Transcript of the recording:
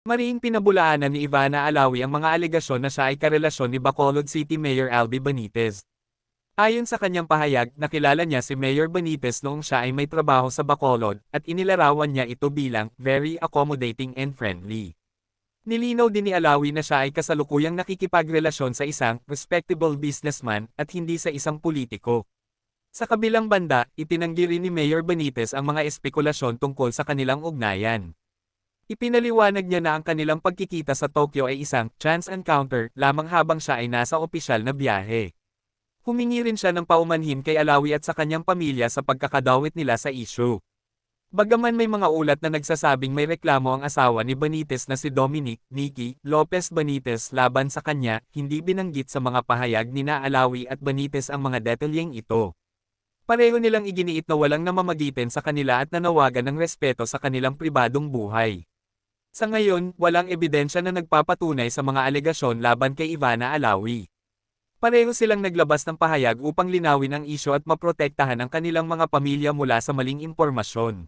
Mariing pinabulaanan ni Ivana Alawi ang mga alegasyon na siya ay karelasyon ni Bacolod City Mayor Albi Benitez. Ayon sa kanyang pahayag, nakilala niya si Mayor Benitez noong siya ay may trabaho sa Bacolod, at inilarawan niya ito bilang very accommodating and friendly. Nilinaw din ni Alawi na siya ay kasalukuyang nakikipagrelasyon sa isang respectable businessman at hindi sa isang politiko. Sa kabilang banda, itinanggi rin ni Mayor Benitez ang mga espekulasyon tungkol sa kanilang ugnayan. Ipinaliwanag niya na ang kanilang pagkikita sa Tokyo ay isang chance encounter lamang habang siya ay nasa opisyal na biyahe. Humingi rin siya ng paumanhin kay Alawi at sa kanyang pamilya sa pagkakadawit nila sa issue. Bagaman may mga ulat na nagsasabing may reklamo ang asawa ni Benitez na si Dominic, Nicky, Lopez Benitez laban sa kanya, hindi binanggit sa mga pahayag ni na Alawi at Benitez ang mga detalyeng ito. Pareho nilang iginiit na walang namamagitin sa kanila at nanawagan ng respeto sa kanilang pribadong buhay. Sa ngayon, walang ebidensya na nagpapatunay sa mga alegasyon laban kay Ivana Alawi. Pareho silang naglabas ng pahayag upang linawin ang isyo at maprotektahan ang kanilang mga pamilya mula sa maling impormasyon.